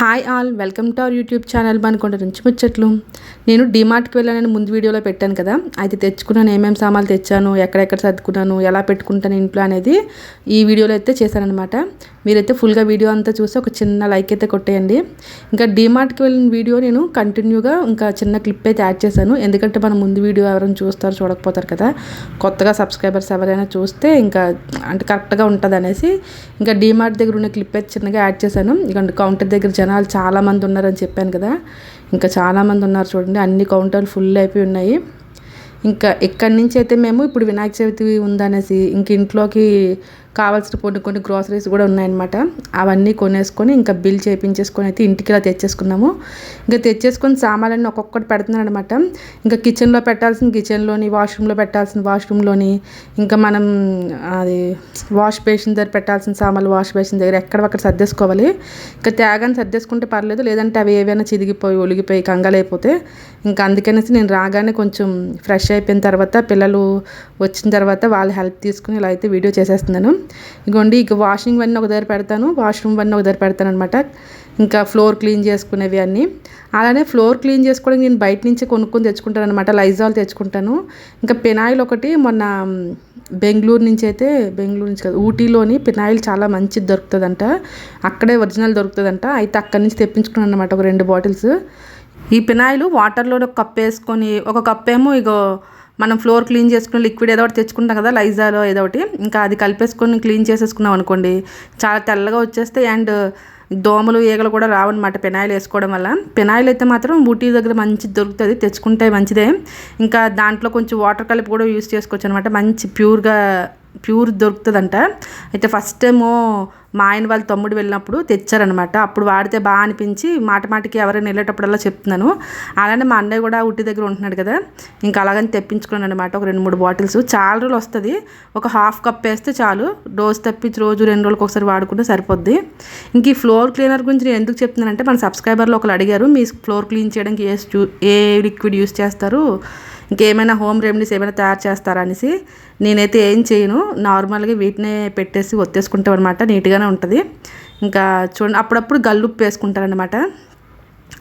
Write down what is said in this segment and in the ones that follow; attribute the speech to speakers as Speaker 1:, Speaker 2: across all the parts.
Speaker 1: Hi all welcome to our YouTube channel అనుకుంటే నుంచి ముచ్చట్లు నేను డిమార్ట్కి వెళ్ళానని ముందు వీడియోలో పెట్టాను కదా. అయితే తెచ్చుకున్నాను ఏమేమి సామాన్లు తెచ్చాను ఎక్కడెక్కడ సర్దుకున్నాను ఎలా పెట్టుకుంటాను ఇంట్లో అనేది ఈ వీడియోలో అయితే చేశానమాట మీరైతే ఫుల్గా వీడియో అంతా చూసి ఒక చిన్న లైక్ అయితే కొట్టేయండి. ఇంకా డిమార్ట్కి వెళ్ళిన వీడియో నేను కంటిన్యూగా ఇంకా చిన్న క్లిప్ అయితే యాడ్ చేశాను. ఎందుకంటే మన ముందు వీడియో ఎవరైనా చూస్తారు చూడకపోతారు కదా. కొత్తగా సబ్స్క్రైబర్స్ ఎవరైనా చూస్తే ఇంకా అంటే కరెక్ట్గా ఉంటుంది అనేసి ఇంకా డిమార్ట్ దగ్గర ఉన్న క్లిప్ అయితే చిన్నగా యాడ్ చేశాను. ఇక కౌంటర్ దగ్గర జనాలు చాలామంది ఉన్నారని చెప్పాను కదా. ఇంకా చాలామంది ఉన్నారు చూడండి. అన్ని కౌంటర్లు ఫుల్ అయిపోయి ఉన్నాయి. ఇంకా ఇక్కడి నుంచి అయితే మేము ఇప్పుడు వినాయక చవితి ఉందనేసి ఇంక ఇంట్లోకి కావాల్సిన కొన్ని కొన్ని గ్రోసరీస్ కూడా ఉన్నాయన్నమాట. అవన్నీ కొనేసుకొని ఇంకా బిల్ చేయించేసుకొని అయితే ఇంటికి ఇలా తెచ్చేసుకున్నాము. ఇంకా తెచ్చేసుకొని సామాన్లన్నీ ఒక్కొక్కటి పెడుతున్నాను అనమాట ఇంకా కిచెన్లో పెట్టాల్సిన కిచెన్లోని వాష్రూమ్లో పెట్టాల్సిన వాష్రూమ్లోని ఇంకా మనం అది వాష్ బేసిన్ దగ్గర పెట్టాల్సిన సామాన్లు వాష్ బేసిన్ దగ్గర ఎక్కడ సర్దేసుకోవాలి. ఇంకా తేగాన్ని సర్దేసుకుంటే పర్లేదు లేదంటే అవి ఏవైనా చిదిగిపోయి ఒలిగిపోయి కంగాలైపోతే ఇంకా అందుకనేసి నేను రాగానే కొంచెం ఫ్రెష్ అయిపోయిన తర్వాత పిల్లలు వచ్చిన తర్వాత వాళ్ళ హెల్ప్ తీసుకుని ఇలా అయితే వీడియో చేసేస్తున్నాను. ఇగోండి ఇక వాషింగ్ అన్నీ ఒక దగ్గర పెడతాను వాష్రూమ్ అన్నీ ఒక దగ్గర పెడతాను అనమాట ఇంకా ఫ్లోర్ క్లీన్ చేసుకునేవి అన్నీ. అలానే ఫ్లోర్ క్లీన్ చేసుకోవడానికి నేను బయట నుంచి కొనుక్కొని తెచ్చుకుంటాను అనమాట లైజాల్ తెచ్చుకుంటాను. ఇంకా పెనాయిల్ ఒకటి మొన్న బెంగళూరు నుంచి అయితే బెంగళూరు నుంచి కాదు ఊటీలోని పినాయిల్ చాలా మంచిది దొరుకుతుందంట. అక్కడే ఒరిజినల్ దొరుకుతుందంట. అయితే అక్కడి నుంచి తెప్పించుకున్నాను అనమాట ఒక రెండు బాటిల్స్. ఈ పినాయిలు వాటర్లో ఒక కప్ వేసుకొని ఒక కప్ ఏమో ఇగో మనం ఫ్లోర్ క్లీన్ చేసుకుని లిక్విడ్ ఏదో ఒకటి తెచ్చుకుంటాం కదా లైజాలో ఏదో ఒకటి. ఇంకా అది కలిపేసుకొని క్లీన్ చేసేసుకున్నాం అనుకోండి చాలా తెల్లగా వచ్చేస్తే అండ్ దోమలు ఈగలు కూడా రావన్నమాట పెనాయిల్ వేసుకోవడం వల్ల. పెనాయిల్ అయితే మాత్రం ఊటీ దగ్గర మంచి దొరుకుతుంది తెచ్చుకుంటే మంచిదే. ఇంకా దాంట్లో కొంచెం వాటర్ కలిపి కూడా యూస్ చేసుకోవచ్చు అనమాట మంచి ప్యూర్గా ప్యూర్ దొరుకుతుందంట. అయితే ఫస్ట్ టైము మా ఆయన వాళ్ళ తమ్ముడు వెళ్ళినప్పుడు తెచ్చారనమాట అప్పుడు వాడితే బాగా అనిపించి మాట మాటికి ఎవరైనా వెళ్ళేటప్పుడల్లా చెప్తున్నాను. అలానే మా అన్నయ్య కూడా ఉట్టి దగ్గర ఉంటున్నాడు కదా. ఇంకా అలాగని తెప్పించుకున్నాను అనమాట ఒక రెండు మూడు బాటిల్స్. చాలా రోజులు వస్తుంది. ఒక హాఫ్ కప్ వేస్తే చాలు. డోస్ తప్పించి రోజు రెండు రోజులకు ఒకసారి వాడుకుంటే సరిపోద్ది. ఇంక ఈ ఫ్లోర్ క్లీనర్ గురించి నేను ఎందుకు చెప్తున్నానంటే మన సబ్స్క్రైబర్లు ఒకరు అడిగారు మీ ఫ్లోర్ క్లీన్ చేయడానికి ఏ ఏ లిక్విడ్ యూస్ చేస్తారు? ఇంకేమైనా హోమ్ రెమెడీస్ ఏమైనా తయారు చేస్తారా అనేసి నేనైతే ఏం చేయను. నార్మల్గా వీటినే పెట్టేసి ఒత్తేసుకుంటాం అనమాట నీట్గానే ఉంటుంది. ఇంకా చూడండి అప్పుడప్పుడు గల్లుప్పు వేసుకుంటారనమాట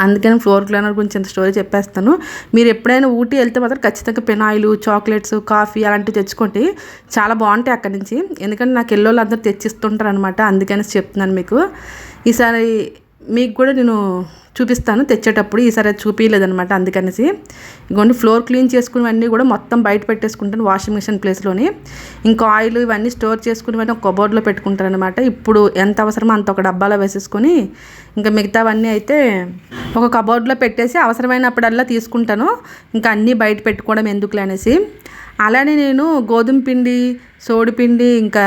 Speaker 1: అందుకని ఫ్లోర్ క్లీనర్ గురించి ఇంత స్టోరీ చెప్పేస్తాను. మీరు ఎప్పుడైనా ఊటీ వెళ్తే మాత్రం ఖచ్చితంగా పెనాయిలు చాక్లెట్స్ కాఫీ అలాంటివి తెచ్చుకోండి. చాలా బాగుంటాయి అక్కడి నుంచి. ఎందుకంటే నాకు ఎల్లోళ్ళు అందరూ తెచ్చిస్తుంటారు అనమాట అందుకని చెప్తున్నాను మీకు. ఈసారి మీకు కూడా నేను చూపిస్తాను. తెచ్చేటప్పుడు ఈసారి చూపించలేదనమాట అందుకనేసి ఇంకొన్ని ఫ్లోర్ క్లీన్ చేసుకునేవన్నీ కూడా మొత్తం బయట పెట్టేసుకుంటాను వాషింగ్ మిషన్ ప్లేస్లోని ఇంకా ఆయిల్ ఇవన్నీ స్టోర్ చేసుకునేవన్నీ ఒక కబోర్డ్లో పెట్టుకుంటాను అనమాట ఇప్పుడు ఎంత అవసరమో అంత ఒక డబ్బాలో వేసేసుకొని ఇంకా మిగతావన్నీ అయితే ఒక కబోర్డ్లో పెట్టేసి అవసరమైనప్పుడల్లా తీసుకుంటాను. ఇంకా అన్నీ బయట పెట్టుకోవడం ఎందుకులే అనేసి. అలానే నేను గోధుమ పిండి సోడిపిండి ఇంకా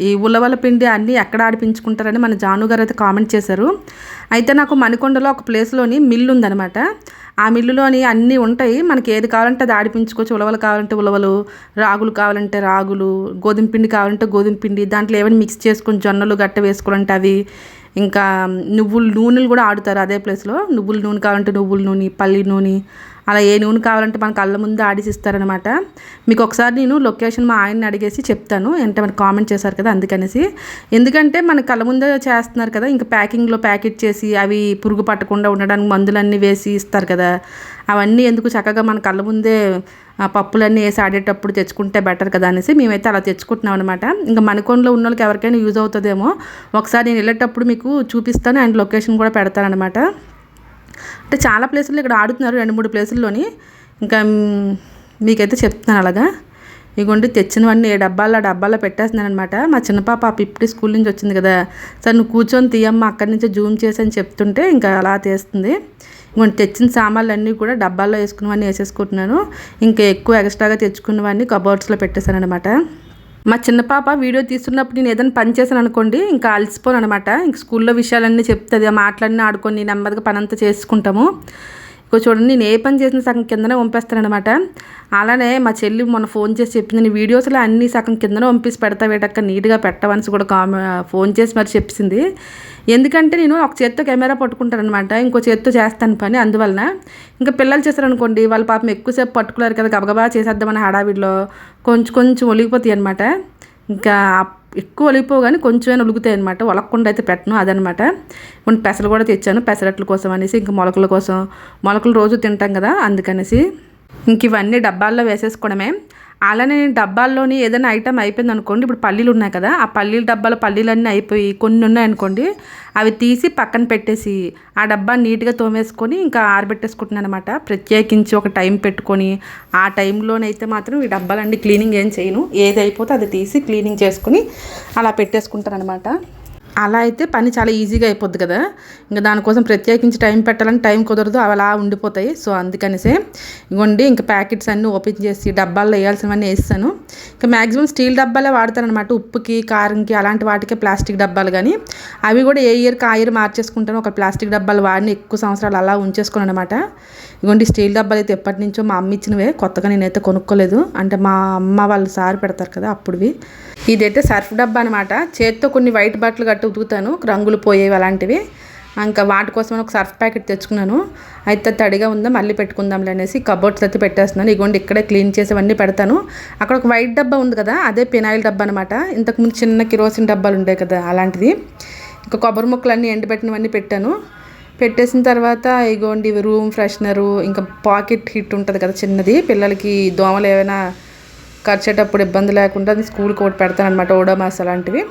Speaker 1: ఈ ఉలవల పిండి అన్నీ ఎక్కడ ఆడిపించుకుంటారని మన జాను గారు అయితే కామెంట్ చేశారు. అయితే నాకు మణికొండలో ఒక ప్లేస్లోని మిల్లు ఉందనమాట ఆ మిల్లులోని అన్నీ ఉంటాయి. మనకి ఏది కావాలంటే అది ఆడిపించుకోవచ్చు. ఉలవలు కావాలంటే ఉలవలు రాగులు కావాలంటే రాగులు గోధుమ పిండి కావాలంటే గోధుమ పిండి దాంట్లో ఏమైనా మిక్స్ చేసుకొని జొన్నలు గట్ట వేసుకోవాలంటే అవి ఇంకా నువ్వుల నూనెలు కూడా ఆడుతారు అదే ప్లేస్లో. నువ్వుల నూనె కావాలంటే నువ్వుల నూనె పల్లి నూనె అలా ఏ నూనె కావాలంటే మన కళ్ళ ముందు ఆడిసిస్తారనమాట. మీకు ఒకసారి నేను లొకేషన్ మా ఆయన్ని అడిగేసి చెప్తాను. అంటే మనకి కామెంట్ చేశారు కదా అందుకనేసి. ఎందుకంటే మన కళ్ళ ముందే చేస్తున్నారు కదా ఇంకా ప్యాకింగ్లో ప్యాకెట్ చేసి అవి పురుగు పట్టకుండా ఉండడానికి మందులన్నీ వేసి ఇస్తారు కదా. అవన్నీ ఎందుకు చక్కగా మన కళ్ళ ముందే పప్పులన్నీ వేసి ఆడేటప్పుడు తెచ్చుకుంటే బెటర్ కదా అనేసి మేమైతే అలా తెచ్చుకుంటున్నాం అనమాట ఇంకా మనకొండలో ఉన్న వాళ్ళకి ఎవరికైనా యూజ్ అవుతుందేమో ఒకసారి నేను వెళ్ళేటప్పుడు మీకు చూపిస్తాను అండ్ లొకేషన్ కూడా పెడతాను అనమాట అంటే చాలా ప్లేసుల్లో ఇక్కడ ఆడుతున్నారు రెండు మూడు ప్లేసుల్లోని. ఇంకా మీకైతే చెప్తున్నాను అలాగా. ఇగోండి తెచ్చినవన్నీ ఏ డబ్బాల్లో డబ్బాల్లో పెట్టేస్తున్నాను అనమాట మా చిన్న పాప ఆ ఫిఫ్టీ స్కూల్ నుంచి వచ్చింది కదా. సార్ నువ్వు కూర్చొని తీయమ్మ అక్కడి నుంచి జూమ్ చేసి అని చెప్తుంటే ఇంకా అలా తీస్తుంది. ఇంకొండి తెచ్చిన సామాన్లు అన్నీ కూడా డబ్బాల్లో వేసుకున్నవన్నీ వేసేసుకుంటున్నాను. ఇంకా ఎక్కువ ఎక్స్ట్రాగా తెచ్చుకున్నవన్నీ కబోర్డ్స్లో పెట్టేశాను అనమాట మా చిన్న పాప వీడియో తీస్తున్నప్పుడు నేను ఏదైనా పని చేశాను అనుకోండి ఇంకా అలసిపోను అనమాట. ఇంక స్కూల్లో విషయాలన్నీ చెప్తుంది మాట్లాడిన ఆడుకొని నెమ్మదిగా పనంతా చేసుకుంటాము. ఇక చూడండి నేను ఏ పని చేసిన సగం కిందనే పంపిస్తానమాట అలానే మా చెల్లి మొన్న ఫోన్ చేసి చెప్పింది నేను వీడియోస్లో అన్ని సగం కిందనే పంపిసి పెడతా వేటక్క నీట్గా పెట్టవని కూడా కామె ఫోన్ చేసి మరి చెప్పింది. ఎందుకంటే నేను ఒక చేత్తో కెమెరా పట్టుకుంటాను అనమాట ఇంకో చేత్తో చేస్తాను పని అందువలన. ఇంకా పిల్లలు చేశారనుకోండి వాళ్ళ పాపం ఎక్కువసేపు పట్టుకున్నారు కదా గబగబా చేసేద్దామని హడావిడిలో కొంచెం కొంచెం ఒలిగిపోతాయి అనమాట ఇంకా ఎక్కువ ఒలిగిపోవు కానీ కొంచెమైనా ఉలుగుతాయి అనమాట ఒలగకుండా అయితే పెట్టను అదనమాట కొన్ని పెసలు కూడా తెచ్చాను పెసరట్ల కోసం అనేసి ఇంకా మొలకల కోసం. మొలకలు రోజు తింటాం కదా అందుకనేసి. ఇంక ఇవన్నీ డబ్బాల్లో వేసేసుకోవడమే. అలానే డబ్బాల్లోని ఏదైనా ఐటమ్ అయిపోయింది అనుకోండి ఇప్పుడు పల్లీలు ఉన్నాయి కదా ఆ పల్లీల డబ్బాలో పల్లీలన్నీ అయిపోయి కొన్ని ఉన్నాయనుకోండి అవి తీసి పక్కన పెట్టేసి ఆ డబ్బా నీట్గా తోమేసుకొని ఇంకా ఆరబెట్టేసుకుంటున్నాను అనమాట ప్రత్యేకించి ఒక టైం పెట్టుకొని ఆ టైంలోనైతే మాత్రం ఈ డబ్బాలన్నీ క్లీనింగ్ ఏం చేయను. ఏది అయిపోతే అది తీసి క్లీనింగ్ చేసుకుని అలా పెట్టేసుకుంటాను అనమాట అలా అయితే పని చాలా ఈజీగా అయిపోద్ది కదా. ఇంకా దానికోసం ప్రత్యేకించి టైం పెట్టాలని టైం కుదరదు అవి అలా ఉండిపోతాయి. సో అందుకనిసే ఇవ్వండి ఇంకా ప్యాకెట్స్ అన్నీ ఓపెన్ చేసి డబ్బాల్లో వేయాల్సినవన్నీ వేస్తాను. ఇంకా మ్యాక్సిమం స్టీల్ డబ్బాలే వాడతానమాట ఉప్పుకి కారంకి అలాంటి వాటికే ప్లాస్టిక్ డబ్బాలు కానీ అవి కూడా ఏ ఇయర్కి ఆ ఇయర్ మార్చేసుకుంటాను. ఒక ప్లాస్టిక్ డబ్బాలు వాడిని ఎక్కువ సంవత్సరాలు అలా ఉంచేసుకున్నాను అనమాట ఇగోండి స్టీల్ డబ్బాలు అయితే ఎప్పటి నుంచో మా అమ్మ ఇచ్చినవే కొత్తగా నేనైతే కొనుక్కోలేదు. అంటే మా అమ్మ వాళ్ళు సార్ పెడతారు కదా అప్పుడువి. ఇదైతే సర్ఫ్ డబ్బా అనమాట చేత్తో కొన్ని వైట్ బట్టలు కట్టి ఉతుకుతాను రంగులు పోయేవి అలాంటివి. ఇంకా వాటి కోసం ఒక సర్ఫ్ ప్యాకెట్ తెచ్చుకున్నాను. అయితే తడిగా ఉందా మళ్ళీ పెట్టుకుందాంలే అనేసి కబోర్డ్స్ అయితే పెట్టేస్తున్నాను. ఇగోండి ఇక్కడే క్లీన్ చేసేవన్నీ పెడతాను. అక్కడ ఒక వైట్ డబ్బా ఉంది కదా అదే పినాయిల్ డబ్బా అనమాట ఇంతకుముందు చిన్న కిరోసిన్ డబ్బాలు ఉంటాయి కదా అలాంటిది. ఇంకా కొబ్బరి ముక్కలన్నీ ఎండబెట్టినవన్నీ పెట్టాను. పెట్టేసిన తర్వాత ఇగోండి రూమ్ ఫ్రెషనరు ఇంకా పాకెట్ హిట్ ఉంటుంది కదా చిన్నది పిల్లలకి దోమలు ఏమైనా ఖర్చేటప్పుడు ఇబ్బంది లేకుండా స్కూల్కి ఒకటి పెడతానమాట ఓడోమాస్ అలాంటివి.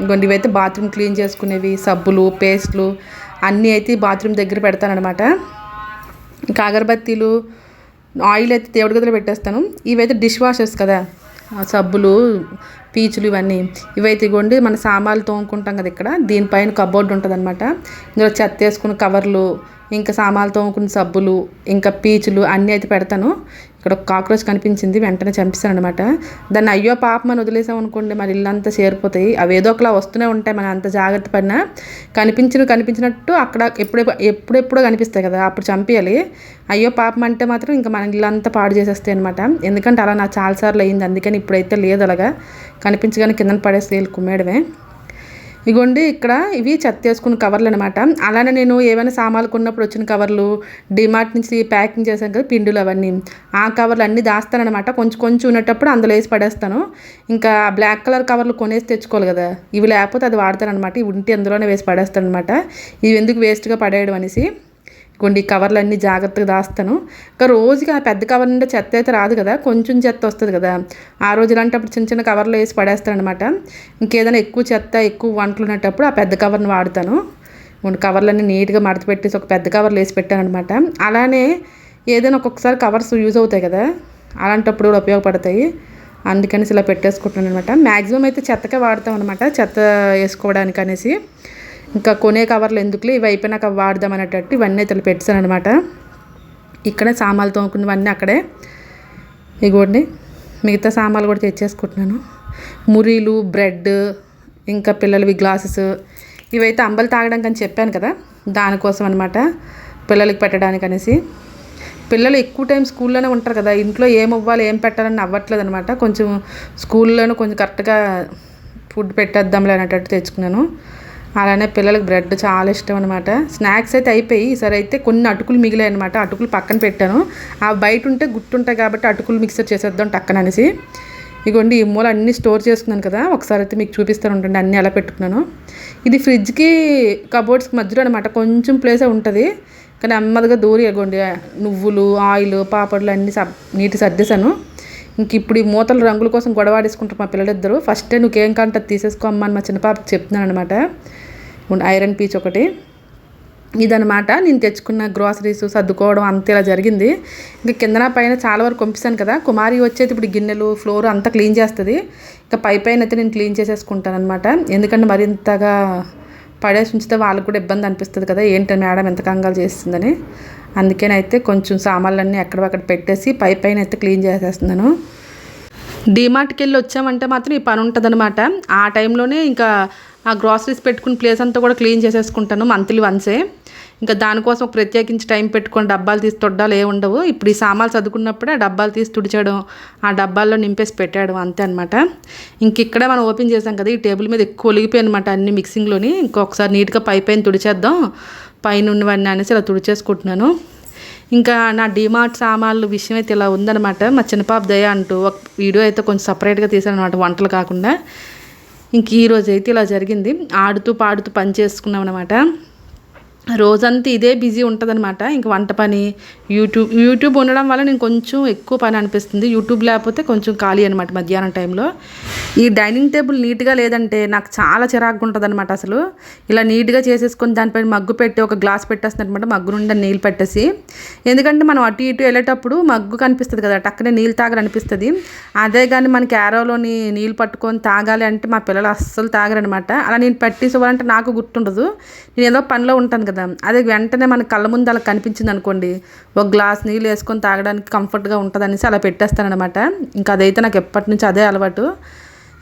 Speaker 1: ఇంకొండి ఇవైతే బాత్రూమ్ క్లీన్ చేసుకునేవి సబ్బులు పేస్ట్లు అన్నీ అయితే బాత్రూమ్ దగ్గర పెడతానమాట ఇంకా అగరబత్తీలు ఆయిల్ అయితే దేవుడి గదిలో పెట్టేస్తాను. ఇవైతే డిష్ వాషర్స్ కదా. సబ్బులు పీచులు ఇవన్నీ ఇవైతే కొండి మన సామాన్లు తోముకుంటాం కదా ఇక్కడ. దీనిపైన కబోర్డ్ ఉంటుంది అనమాట ఇందులో చెత్త వేసుకున్న కవర్లు ఇంకా సామాన్లు తోముకున్న సబ్బులు ఇంకా పీచులు అన్నీ అయితే పెడతాను. ఇక్కడ ఒక కాక్రోచ్ కనిపించింది వెంటనే చంపిస్తాను దాన్ని అయ్యో పాపం అని వదిలేసాం అనుకోండి మరి ఇల్లంతా చేరిపోతాయి. అవి ఏదో ఒకలా వస్తూనే ఉంటాయి మనం అంత జాగ్రత్త పడినా. కనిపించిన కనిపించినట్టు అక్కడ ఎప్పుడెప్పుడు ఎప్పుడెప్పుడో కనిపిస్తాయి కదా అప్పుడు చంపేయాలి. అయ్యో పాపం అంటే మాత్రం ఇంకా మన ఇల్లంతా పాడు చేసేస్తాయి అనమాట ఎందుకంటే అలా నాకు చాలాసార్లు అయింది అందుకని ఇప్పుడైతే లేదు అలాగా. కనిపించగానే కింద పడేస్తే కుమ్మేయడమే. ఇగోండి ఇక్కడ ఇవి చెత్తేసుకున్న కవర్లు అనమాట అలానే నేను ఏమైనా సామాన్లు కొన్నప్పుడు వచ్చిన కవర్లు డిమార్ట్ నుంచి ప్యాకింగ్ చేశాను కదా పిండులు అవన్నీ ఆ కవర్లు అన్నీ దాస్తానమాట కొంచెం కొంచెం ఉన్నప్పుడు అందులో వేసి పడేస్తాను. ఇంకా బ్లాక్ కలర్ కవర్లు కొనేసి తెచ్చుకోవాలి కదా ఇవి లేకపోతే అది వాడతానమాట ఇవి ఉంటే అందులోనే వేసి పడేస్తాను అనమాట ఇవి ఎందుకు వేస్ట్గా పడేయడం అనేసి. కొన్ని కవర్లు అన్నీ జాగ్రత్తగా దాస్తాను. ఇంకా రోజుకి ఆ పెద్ద కవర్ నుండి చెత్త అయితే రాదు కదా కొంచెం చెత్త వస్తుంది కదా. ఆ రోజు ఇలాంటప్పుడు చిన్న చిన్న కవర్లో వేసి పడేస్తానమాట ఇంకేదైనా ఎక్కువ చెత్త ఎక్కువ వంటలు ఉన్నప్పుడు ఆ పెద్ద కవర్ని వాడతాను. కొన్ని కవర్లన్నీ నీట్గా మడత పెట్టేసి ఒక పెద్ద కవర్లు వేసి పెట్టాను అనమాట అలానే ఏదైనా ఒక్కొక్కసారి కవర్స్ యూజ్ అవుతాయి కదా అలాంటప్పుడు కూడా ఉపయోగపడతాయి. అందుకని ఇలా పెట్టేసుకుంటున్నాను అనమాట మ్యాక్సిమం అయితే చెత్తకే వాడతాం అనమాట చెత్త వేసుకోవడానికి అనేసి ఇంకా కొనే కవర్లు ఎందుకులే? ఇవి అయిపోయినాక వాడదాం అనేటట్టు ఇవన్నీ అయితే పెట్టాను అనమాట ఇక్కడ సామాన్లు తోముకున్నవన్నీ అక్కడే. ఇగోండి మిగతా సామాన్లు కూడా తెచ్చేసుకుంటున్నాను. మురీలు బ్రెడ్ ఇంకా పిల్లలవి గ్లాసెస్. ఇవైతే అంబలు తాగడానికి అని చెప్పాను కదా దానికోసం అనమాట పిల్లలకి పెట్టడానికి అనేసి. పిల్లలు ఎక్కువ టైం స్కూల్లోనే ఉంటారు కదా ఇంట్లో ఏం ఇవ్వాలి ఏం పెట్టాలని అవ్వట్లేదు అనమాట కొంచెం స్కూల్లోనే కొంచెం కరెక్ట్గా ఫుడ్ పెట్టేద్దాంలే అనేటట్టు తెచ్చుకున్నాను. అలానే పిల్లలకి బ్రెడ్ చాలా ఇష్టం అనమాట స్నాక్స్ అయితే అయిపోయి ఈసారి అయితే కొన్ని అటుకులు మిగిలాయి అనమాట అటుకులు పక్కన పెట్టాను. ఆ బయట ఉంటే గుర్తుంటాయి కాబట్టి అటుకులు మిక్సర్ చేసేద్దాం టక్కన అనేసి. ఇగోండి ఈ మూల అన్నీ స్టోర్ చేసుకున్నాను కదా. ఒకసారి అయితే మీకు చూపిస్తాను ఉంటుంది అన్నీ ఎలా పెట్టుకున్నాను. ఇది ఫ్రిడ్జ్కి కబోర్డ్స్కి మధ్యలో అనమాట కొంచెం ప్లేసే ఉంటుంది. కానీ నెమ్మదిగా దూరి ఇగోండి నువ్వులు ఆయిల్ పాపడ్లు అన్నీ సబ్ నీటి సర్దేశాను. ఇంక ఇప్పుడు ఈ మూతల రంగుల కోసం గొడవాడేసుకుంటారు మా పిల్లలిద్దరు. ఫస్ట్ నువ్వేం కంటే తీసేసుకో అమ్మని మా చిన్న పాపకి చెప్తున్నాను అనమాట ఐరన్ పీచ్ ఒకటి. ఇదనమాట నేను తెచ్చుకున్న గ్రాసరీస్ సర్దుకోవడం అంత ఇలా జరిగింది. ఇంకా కిందన పైన చాలా వరకు పంపిస్తాను కదా. కుమారి వచ్చేది ఇప్పుడు గిన్నెలు ఫ్లోర్ అంతా క్లీన్ చేస్తుంది. ఇంకా పై పైన అయితే నేను క్లీన్ చేసేసుకుంటాను అనమాట ఎందుకంటే మరింతగా పడేసి ఉంచితే వాళ్ళకి కూడా ఇబ్బంది అనిపిస్తుంది కదా. ఏంటి మేడం ఎంత కంగాలు చేస్తుందని. అందుకేనైతే కొంచెం సామాన్లన్నీ ఎక్కడక్కడ పెట్టేసి పై పైన అయితే క్లీన్ చేసేస్తున్నాను. డీమార్ట్కి వెళ్ళి వచ్చామంటే మాత్రం ఈ పని ఉంటుందన్నమాట. ఆ టైంలోనే ఇంకా ఆ గ్రాసరీస్ పెట్టుకుని ప్లేస్ అంతా కూడా క్లీన్ చేసేసుకుంటాను మంత్లీ వన్సే ఇంకా దానికోసం ప్రత్యేకించి టైం పెట్టుకొని డబ్బాలు తీసి తొడ్డాలు ఏ ఉండవు. ఇప్పుడు ఈ సామాన్లు చదువుకున్నప్పుడే ఆ డబ్బాలు తీసి తుడిచడం ఆ డబ్బాల్లో నింపేసి పెట్టాడు అంతే అనమాట ఇంక ఇక్కడ మనం ఓపెన్ చేసాం కదా ఈ టేబుల్ మీద ఎక్కువ ఒలిగిపోయి అనమాట అన్ని మిక్సింగ్లోని ఇంకొకసారి నీట్గా పై పైన తుడిచేద్దాం. పైన ఉన్నవన్నీ అనేసి ఇలా తుడిచేసుకుంటున్నాను. ఇంకా నా డిమార్ట్ సామాన్లు విషయం అయితే ఇలా ఉందనమాట మా చిన్నపాప దయ అంటూ ఒక వీడియో అయితే కొంచెం సపరేట్గా తీసాను అనమాట వంటలు కాకుండా. ఇంక ఈరోజు అయితే ఇలా జరిగింది. ఆడుతూ పాడుతూ పని చేసుకున్నాం అనమాట రోజంతా ఇదే బిజీ ఉంటుందన్నమాట. ఇంక వంట పని యూట్యూబ్ యూట్యూబ్ ఉండడం వల్ల నేను కొంచెం ఎక్కువ పని అనిపిస్తుంది. యూట్యూబ్ లేకపోతే కొంచెం ఖాళీ అనమాట మధ్యాహ్నం టైంలో. ఈ డైనింగ్ టేబుల్ నీట్గా లేదంటే నాకు చాలా చిరాకుగా ఉంటుంది అనమాట అసలు. ఇలా నీట్గా చేసేసుకొని దానిపైన మగ్గు పెట్టి ఒక గ్లాస్ పెట్టేస్తుంది అనమాట మగ్గు నుండి నీళ్ళు పెట్టేసి. ఎందుకంటే మనం అటు ఇటు వెళ్ళేటప్పుడు మగ్గు కనిపిస్తుంది కదా టక్కనే నీళ్ళు తాగాలనిపిస్తుంది అదే కానీ మనకి క్యారోలోని నీళ్ళు పట్టుకొని తాగాలి అంటే మా పిల్లలు అస్సలు తాగరనమాట అలా నేను పెట్టేసేవాలంటే నాకు గుర్తుండదు. నేను ఏదో పనిలో ఉంటాను కదా కదా. అదే వెంటనే మన కళ్ళ ముందు అలా కనిపించింది అనుకోండి ఒక గ్లాస్ నీళ్ళు వేసుకొని తాగడానికి కంఫర్ట్గా ఉంటుంది అనేసి అలా పెట్టేస్తానమాట ఇంకా అదైతే నాకు ఎప్పటి నుంచి అదే అలవాటు.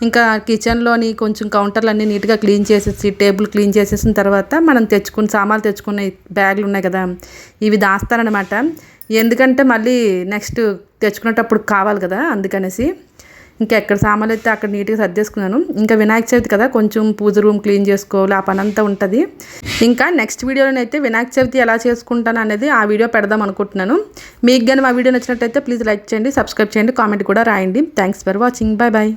Speaker 1: ఇంకా కిచెన్లోని కొంచెం కౌంటర్లు అన్నీ నీట్గా క్లీన్ చేసేసి టేబుల్ క్లీన్ చేసేసిన తర్వాత మనం తెచ్చుకున్న సామాన్లు తెచ్చుకున్న బ్యాగులు ఉన్నాయి కదా ఇవి దాస్తానమాట ఎందుకంటే మళ్ళీ నెక్స్ట్ తెచ్చుకునేటప్పుడు కావాలి కదా అందుకనేసి. ఇంకా ఎక్కడ సామాన్లు అయితే అక్కడ నీట్గా సర్దేసుకున్నాను. ఇంకా వినాయక చవితి కదా కొంచెం పూజ రూమ్ క్లీన్ చేసుకోవాలి ఆ పని అంతా ఉంటుంది. ఇంకా నెక్స్ట్ వీడియోలోనైతే వినాయక చవితి ఎలా చేసుకుంటాను అనేది ఆ వీడియో పెడదాం అనుకుంటున్నాను. మీకు కానీ మా వీడియో నచ్చినట్టయితే ప్లీజ్ లైక్ చేయండి సబ్స్క్రైబ్ చేయండి కామెంట్ కూడా రాయండి. Thanks for watching. Bye bye